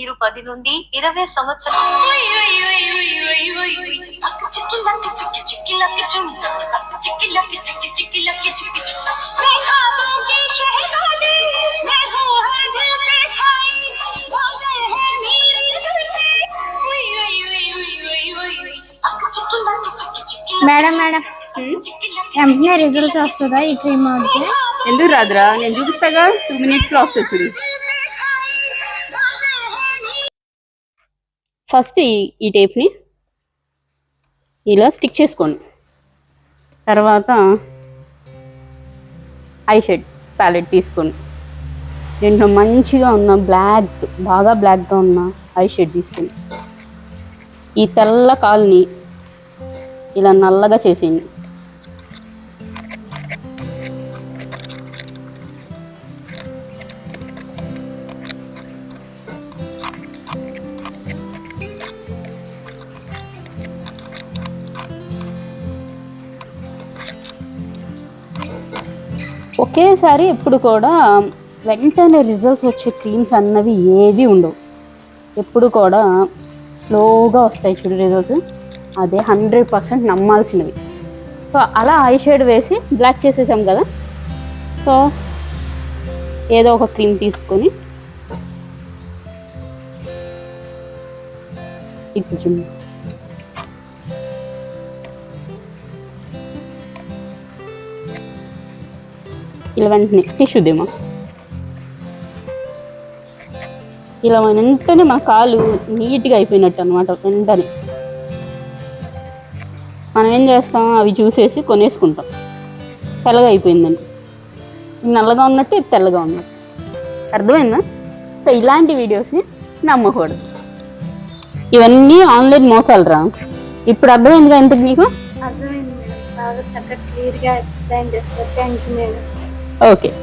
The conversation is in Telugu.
మీరు పది నుండి ఇరవై సంవత్సరాలు. Madam madam. వెంటనే రిజల్ట్ వస్తుందా ఈ క్రీమ్ ఎందుకు రాదురా? నేను చూపిస్తాగా. టూ మినిట్స్లో వస్తుంది. ఫస్ట్ ఈ ఈ టేప్ని ఇలా స్టిక్ చేసుకోండి. తర్వాత ఐ షేడ్ ప్యాలెట్ తీసుకోండి. దీంట్లో మంచిగా ఉన్న బ్లాక్ బాగా బ్లాక్గా ఉన్న ఐ షేడ్ తీసుకోండి. ఈ తెల్ల కాల్ని ఇలా నల్లగా చేసేయండి. ఒకేసారి ఎప్పుడు కూడా వెంటనే రిజల్ట్స్ వచ్చే క్రీమ్స్ అన్నవి ఏవి ఉండవు. ఎప్పుడు కూడా స్లోగా వస్తాయి చూడు రిజల్ట్స్. అదే హండ్రెడ్ పర్సెంట్ నమ్మాల్సినవి. సో అలా ఐ షేడ్ వేసి బ్లాక్ చేసేసాం కదా. సో ఏదో ఒక క్రీమ్ తీసుకొని ఇప్పుడు ఇలా వెంటనే టిష్యూ దేమా ఇలా వెంటనే మన కాలు నీట్గా అయిపోయినట్టు అనమాట వెంటనే. మనం ఏం చేస్తాం? అవి చూసేసి కొనేసుకుంటాం. తెల్లగా అయిపోయిందని. నల్లగా ఉన్నట్టు ఇది తెల్లగా ఉన్నట్టు. అర్థమైందా? సో ఇలాంటి వీడియోస్ని నమ్మకూడదు. ఇవన్నీ ఆన్లైన్ మోసాలు రా. ఇప్పుడు అర్థమైందిగా ఎందుకు నీకు అర్థమైంది బాగా చక్కగా క్లియర్గా ఎక్స్ప్లెయిన్ చేస్తారు. Thank you madam. Okay.